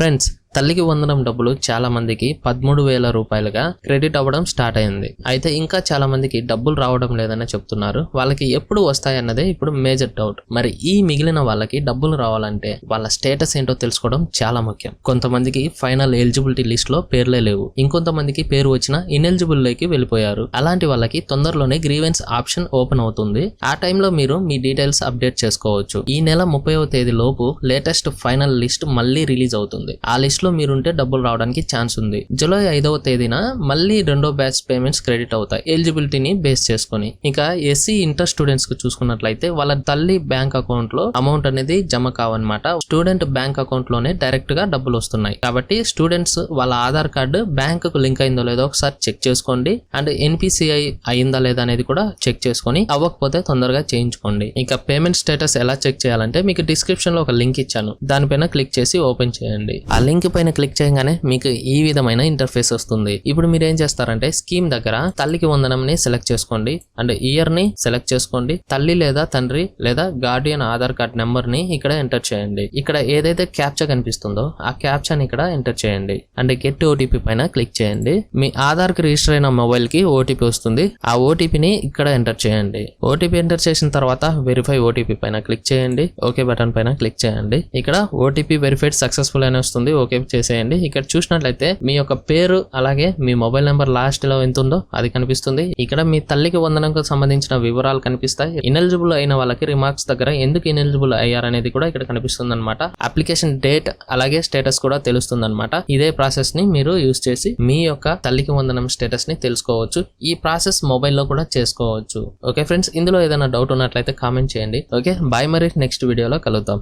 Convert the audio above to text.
Friends తల్లికి వందనం డబ్బులు చాలా మందికి పదమూడు వేల రూపాయలుగా క్రెడిట్ అవ్వడం స్టార్ట్ అయింది. అయితే ఇంకా చాలా మందికి డబ్బులు రావడం లేదని చెప్తున్నారు. వాళ్ళకి ఎప్పుడు వస్తాయన్నదే ఇప్పుడు మేజర్ డౌట్. మరి ఈ మిగిలిన వాళ్ళకి డబ్బులు రావాలంటే వాళ్ళ స్టేటస్ ఏంటో తెలుసుకోవడం చాలా ముఖ్యం. కొంతమందికి ఫైనల్ ఎలిజిబిలిటీ లిస్ట్లో పేర్లే లేవు. ఇంకొంతమందికి పేరు వచ్చిన ఇన్ఎలిజిబుల్లోకి వెళ్ళిపోయారు. అలాంటి వాళ్ళకి తొందరలోనే గ్రీవెన్స్ ఆప్షన్ ఓపెన్ అవుతుంది. ఆ టైంలో మీరు మీ డీటెయిల్స్ అప్డేట్ చేసుకోవచ్చు. ఈ నెల ముప్పైవ తేదీ లోపు లేటెస్ట్ ఫైనల్ లిస్ట్ మళ్ళీ రిలీజ్ అవుతుంది. ఆ లిస్ట్ లో మీరుంటే డబ్బులు రావడానికి ఛాన్స్ ఉంది. జూలై ఐదవ తేదీన మళ్ళీ రెండో బ్యాచ్ పేమెంట్స్ క్రెడిట్ అవుతాయి. ఎలిజిబిలిటీని బేస్ చేసుకొని. ఇంకా ఎస్సీ ఇంటర్ స్టూడెంట్స్కు చూసుకున్నట్లయితే వాళ్ళ తల్లి బ్యాంక్ అకౌంట్లో అమౌంట్ అనేది జమ కావన్నమాట. స్టూడెంట్ బ్యాంక్ అకౌంట్లోనే డైరెక్ట్గా డబ్బులు వస్తున్నాయి. కాబట్టి స్టూడెంట్స్ వాళ్ళ ఆధార్ కార్డు బ్యాంక్కు లింక్ అయిందో లేదో ఒకసారి చెక్ చేసుకోండి. అండ్ ఎన్పిసిఐ అయిందా లేదా అనేది కూడా చెక్ చేసుకొని అవ్వకపోతే తొందరగా చేయించుకోండి. ఇంకా పేమెంట్ స్టేటస్ ఎలా చెక్ చేయాలంటే మీకు డిస్క్రిప్షన్లో ఒక లింక్ ఇచ్చాను. దానిపైన క్లిక్ చేసి ఓపెన్ చేయండి. ఆ లింక్ పైన క్లిక్ చేయగానే మీకు ఈ విధమైన ఇంటర్ఫేస్ వస్తుంది. ఇప్పుడు మీరు ఏం చేస్తారంటే స్కీమ్ దగ్గర తల్లికి వందనంని సెలెక్ట్ చేసుకోండి. అండ్ ఇయర్ని సెలెక్ట్ చేసుకోండి. తల్లి లేదా తండ్రి లేదా గార్డియన్ ఆధార్ కార్డ్ నెంబర్ని ఇక్కడ ఎంటర్ చేయండి. ఇక్కడ ఏదైతే క్యాప్చా కనిపిస్తుందో ఆ క్యాప్చాని ఇక్కడ ఎంటర్ చేయండి. అండ్ గెట్ ఓటీపీ పైన క్లిక్ చేయండి. మీ ఆధార్కి రిజిస్టర్ అయిన మొబైల్కి ఓటీపీ వస్తుంది. ఆ ఓటీపీని ఇక్కడ ఎంటర్ చేయండి. ఓటీపీ ఎంటర్ చేసిన తర్వాత వెరిఫై ఓటీపీ పైన క్లిక్ చేయండి. ఓకే బటన్ పైన క్లిక్ చేయండి. ఇక్కడ ఓటీపీ వెరిఫైడ్ సక్సెస్ఫుల్ అని వస్తుంది. ఓకే చేసేయండి. ఇక్కడ చూసినట్లయితే మీ యొక్క పేరు అలాగే మీ మొబైల్ నెంబర్ లాస్ట్లో ఎంత ఉందో అది కనిపిస్తుంది. ఇక్కడ మీ తల్లికి వందనంకు సంబంధించిన వివరాలు కనిపిస్తాయి. ఇనెలిజిబుల్ అయిన వాళ్ళకి రిమార్క్స్ దగ్గర ఎందుకు ఇనెలిజిబుల్ అయ్యారనేది కూడా ఇక్కడ కనిపిస్తుంది అనమాట అప్లికేషన్ డేట్ అలాగే స్టేటస్ కూడా తెలుస్తుంది అనమాట ఇదే ప్రాసెస్ని మీరు యూస్ చేసి మీ యొక్క తల్లికి వందనం స్టేటస్ని తెలుసుకోవచ్చు. ఈ ప్రాసెస్ మొబైల్లో కూడా చేసుకోవచ్చు. ఓకే ఫ్రెండ్స్ ఇందులో ఏదైనా డౌట్ ఉన్నట్లయితే కామెంట్ చేయండి. ఓకే బాయ్ మరి నెక్స్ట్ వీడియోలో కలుద్దాం.